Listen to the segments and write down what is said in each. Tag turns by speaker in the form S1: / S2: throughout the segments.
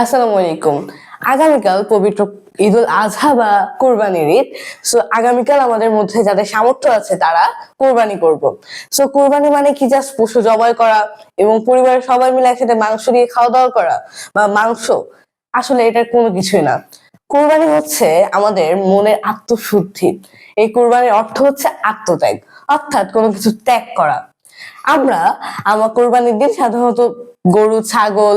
S1: আসসালামু আলাইকুম। আগামীকাল পবিত্র ঈদুল আজহা বা কোরবানির ঈদ। সো আগামীকাল আমাদের মধ্যে যাদের সামর্থ্য আছে তারা কোরবানি করব। সো কোরবানি মানে কি? জাস্ট পশু জবাই করা এবং পরিবারের সবাই মিলে একসাথে মাংস দিয়ে খাওয়া দাওয়া করা বা মাংস। আসলে এটা কোনো কিছুই না। কোরবানি হচ্ছে আমাদের মনের আত্মশুদ্ধি। এই কোরবানির অর্থ হচ্ছে আত্মত্যাগ, অর্থাৎ কোনো কিছু ত্যাগ করা। আমরা, আমার কোরবানির দিন সাধারণত গরু, ছাগল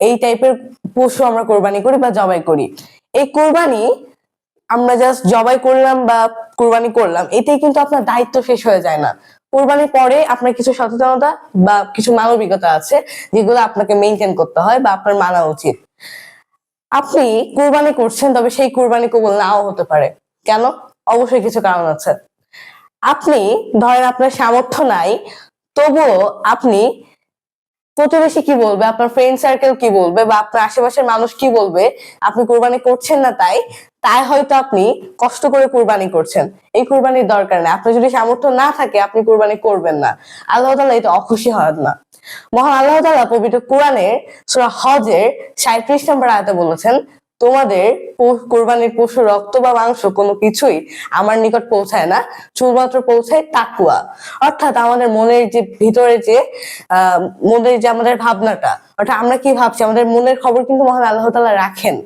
S1: এই টাইপের পশু আমরা কোরবানি করি বা জবাই করি। এই কোরবানি আমরা জাস্ট জবাই করলাম বা কোরবানি করলাম, এতেই কিন্তু আপনার দায়িত্ব শেষ হয়ে যায় না। কোরবানির পরে আপনার কিছু সচেতনতা বা কিছু মানবিকতা আছে, যেগুলো আপনাকে মেনটেন করতে হয় বা আপনার মানা উচিত। আপনি কোরবানি করছেন, তবে সেই কোরবানি কবুল নাও হতে পারে। কেন? অবশ্যই কিছু কারণ আছে। আপনি, ধরেন আপনার সামর্থ্য নাই, তবুও আপনি প্রতিবেশী কি বলবে? আপনার ফ্রেন্ড সার্কেল কি বলবে? বা আপনার আশেপাশের মানুষ কি বলবে? আপনি কোরবানি করছেন না তাই? তাই হয়তো আপনি কষ্ট করে কোরবানি করছেন। এই কোরবানির দরকার নেই। আপনার যদি সামর্থ্য না থাকে, আপনি কোরবানি করবেন না। আল্লাহ তালা এটা অখুশি হন না। মহান আল্লাহ তালা পবিত্র কোরআনের সুরা হজের সাঁত্রিশ নম্বর আয়তে বলেছেন তোমাদের কোরবানির পশু, রক্ত বা মাংস কোনো কিছুই আমার নিকট পৌঁছায় না। শুধুমাত্র পৌঁছায় তাকুয়া। অর্থাৎ আমাদের মনের যে ভিতরে যে মনের যে আমাদের ভাবনাটা, অর্থাৎ আমরা কি ভাবছি? আমাদের মনের খবর কিন্তু মহান আল্লাহ তালা রাখেন।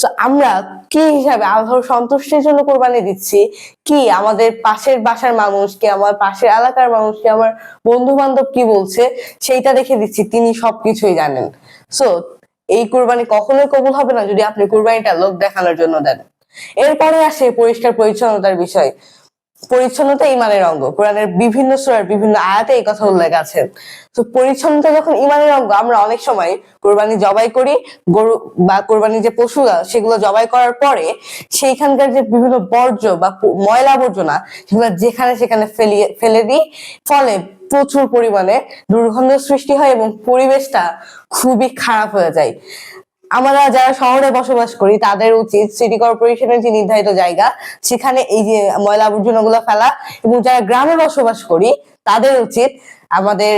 S1: তো আমরা কি হিসাবে আল্লাহর সন্তুষ্টির জন্য কোরবানি দিচ্ছি? কি আমাদের পাশের বাসার মানুষ, কি আমার পাশের এলাকার মানুষ, কি আমার বন্ধু বান্ধব কি বলছে, সেইটা দেখে দিচ্ছি। তিনি সবকিছুই জানেন। সো এই কোরবানি কখনোই কবুল হবে না যদি আপনি কোরবানিটা লোক দেখানোর জন্য দেন। এরপরে আসে পরিষ্কার পরিচ্ছন্নতার বিষয়। পরিচ্ছন্নতা ইমানের অঙ্গ। কোরআনের বিভিন্ন সূরার বিভিন্ন আয়াতে এই কথা উল্লেখ আছে। তো পরিচ্ছন্নতা যখন ইমানের অঙ্গ, আমরা অনেক সময় কোরবানি জবাই করি, গরু বা কোরবানি যে পশুরা, সেগুলো জবাই করার পরে সেইখানকার যে বিভিন্ন বর্জ্য বা ময়লা আবর্জনা, সেগুলো যেখানে সেখানে ফেলিয়ে, ফেলে দিই। ফলে প্রচুর পরিমাণে দুর্গন্ধ সৃষ্টি হয় এবং পরিবেশটা খুবই খারাপ হয়ে যায়। আমরা যারা শহরে বসবাস করি, তাদের উচিত সিটি কর্পোরেশনের যে নির্ধারিত জায়গা, সেখানে এই যে ময়লা আবর্জনা গুলো ফেলা এবং যারা গ্রামে বসবাস করি, তাদের উচিত আমাদের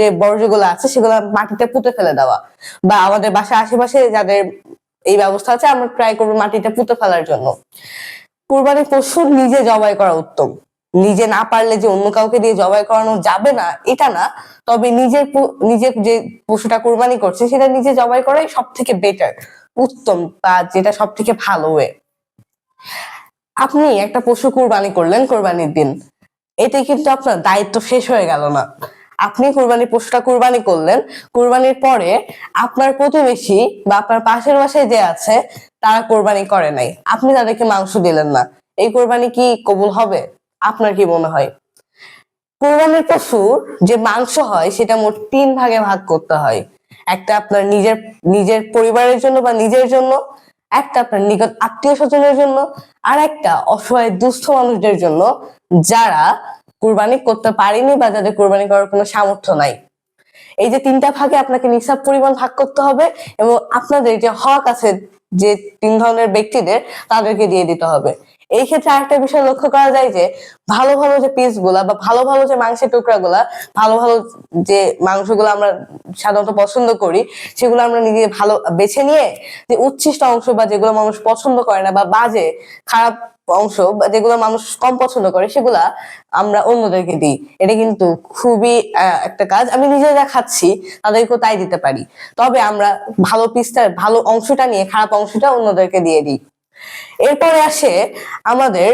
S1: যে বর্জ্যগুলো আছে, সেগুলো মাটিতে পুঁতে ফেলে দেওয়া। বা আমাদের বাসার আশেপাশে যাদের এই ব্যবস্থা আছে, আমরা ট্রাই করব মাটিতে পুঁতে ফেলার জন্য। কুরবানি পশু নিজে জবাই করা উত্তম। নিজে না পারলে যে অন্য কাউকে দিয়ে জবাই করানো যাবে না, এটা না। তবে নিজের পু- নিজে যে পশুটা কোরবানি করছে, সেটা নিজে জবাই করাই সব থেকে বেটার উত্তম বা যেটা সব থেকে ভালো ওয়ে আপনি একটা পশু কোরবানি করলেন কোরবানির দিন, এতে কিন্তু আপনার দায়িত্ব শেষ হয়ে গেল না। আপনি কোরবানির পশুটা কোরবানি করলেন, কোরবানির পরে আপনার প্রতিবেশী বা আপনার পাশের বাসায় যে আছে, তারা কোরবানি করে নাই। আপনি তাদেরকে মাংস দিলেন না। এই কোরবানি কি কবুল হবে? আপনার কি মনে হয়? কোরবানির পশুর যে মাংস হয়, সেটা মোট তিন ভাগে ভাগ করতে হয়। একটা আপনার নিজের নিজের পরিবারের জন্য বা নিজের জন্য, একটা আপনার নিকট আত্মীয় স্বজনের জন্য, আর একটা অসহায় দুস্থ মানুষদের জন্য, যারা কোরবানি করতে পারেনি বা যাদের কোরবানি করার কোনো সামর্থ্য নাই। এই যে তিনটা ভাগে আপনাকে নিঃসাব পরিমাণ ভাগ করতে হবে এবং আপনাদের যে হক আছে, যে তিন ধরনের ব্যক্তিদের, তাদেরকে দিয়ে দিতে হবে। এই ক্ষেত্রে আরেকটা বিষয় লক্ষ্য করা যায় যে, ভালো ভালো যে পিসগুলা বা ভালো ভালো যে মাংসের টুকরা গুলা, ভালো ভালো যে মাংসগুলো আমরা সাধারণত পছন্দ করি, সেগুলো আমরা নিজে ভালো বেছে নিয়ে যে উচ্ছিষ্ট অংশ বা যেগুলো মানুষ পছন্দ করে না বা বাজে, খারাপ অংশ বা যেগুলো মানুষ কম পছন্দ করে, সেগুলা আমরা অন্যদেরকে দিই। এটা কিন্তু খুবই একটা কাজ। আমি নিজে যা খাচ্ছি, তাদেরকেও তাই দিতে পারি। তবে আমরা ভালো পিসটা ভালো অংশটা নিয়ে, খারাপ অংশটা অন্যদেরকে দিয়ে দিই। এরপরে আসে আমাদের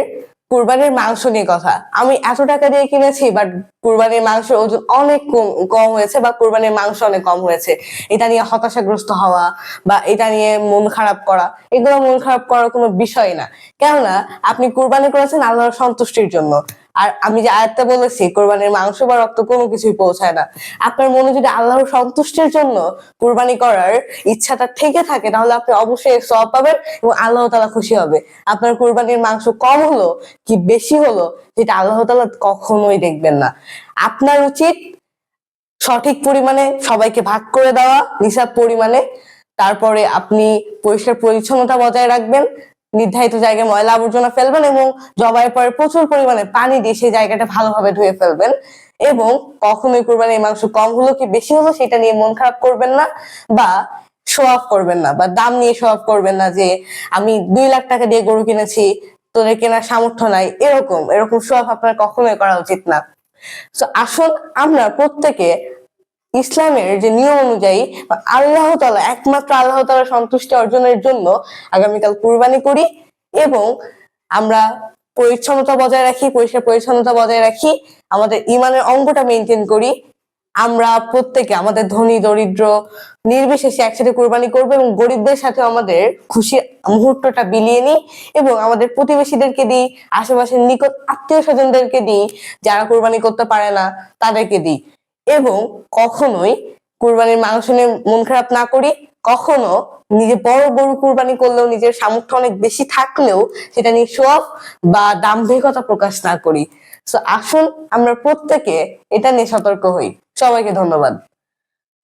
S1: কুরবানির মাংস নিয়ে কথা। আমি এত টাকা দিয়ে কিনেছি বাট কুরবানির মাংসের ওজন অনেক কম কম হয়েছে বা কুরবানির মাংস অনেক কম হয়েছে। এটা নিয়ে হতাশাগ্রস্ত হওয়া বা এটা নিয়ে মন খারাপ করা, এগুলো মন খারাপ করার কোনো বিষয় না। কেননা, আপনি কুরবানি করেছেন আল্লাহর সন্তুষ্টির জন্য। আর আমি যে আয়াতটা বলেছি, কোরবানির মাংস বা রক্ত কোনো কিছুই পৌঁছায় না। আপনার মনে যদি আল্লাহর সন্তুষ্টির জন্য কোরবানি করার ইচ্ছাটা থেকে থাকে, তাহলে আপনি অবশ্যই সব পাবেন এবং আল্লাহ তালা খুশি হবে। আপনার কোরবানির মাংস কম হলো কি বেশি হলো, যেটা আল্লাহ তালা কখনোই দেখবেন না। আপনার উচিত সঠিক পরিমাণে সবাইকে ভাগ করে দেওয়া, নিসাব পরিমাণে। তারপরে আপনি পরিষ্কার পরিচ্ছন্নতা বজায় রাখবেন। নির্ধারিত জায়গায় ময়লা আবর্জনা ফেলবেন এবং জবাইয়ের পরে প্রচুর পরিমাণে পানি দিয়ে সেই জায়গাটা ভালোভাবে ধুয়ে ফেলবেন এবং কখনোই কোরবানির মাংস কম হলো কি বেশি হলো সেটা নিয়ে মন খারাপ করবেন না বা শো অফ করবেন না বা দাম নিয়ে শো অফ করবেন না যে আমি দুই লাখ টাকা দিয়ে গরু কিনেছি, তোদের কেনার সামর্থ্য নাই, এরকম এরকম শো অফ আপনার কখনোই করা উচিত না। তো আসুন আমরা প্রত্যেকে ইসলামের যে নিয়ম অনুযায়ী আল্লাহ তালা একমাত্র আল্লাহ তালা সন্তুষ্টি অর্জনের জন্য আগামীকাল কুরবানি করি এবং আমরা পরিচ্ছন্নতা বজায় রাখি, পরিষ্কার পরিচ্ছন্নতা বজায় রাখি, আমাদের ইমানের অঙ্গটা মেনটেন করি, আমরা প্রত্যেকে আমাদের ধনী, দরিদ্র, নির্বিশেষে একসাথে কোরবানি করব এবং গরিবদের সাথে আমাদের খুশি মুহূর্তটা বিলিয়ে নিই এবং আমাদের প্রতিবেশীদেরকে দিই, আশেপাশের নিকট আত্মীয় স্বজনদেরকে দিই, যারা কোরবানি করতে পারে না তাদেরকে দিই। এবং কখনোই কুরবানির মাংস নিয়ে মন খারাপ না করি। কখনো নিজে বড় গরু কুরবানি করলেও নিজের সামর্থ্য অনেক বেশি থাকলেও সেটা নিয়ে শো বা দাম্ভিকতা প্রকাশ না করি। তো আসুন আমরা প্রত্যেকে এটা নিয়ে সতর্ক হই। সবাইকে ধন্যবাদ।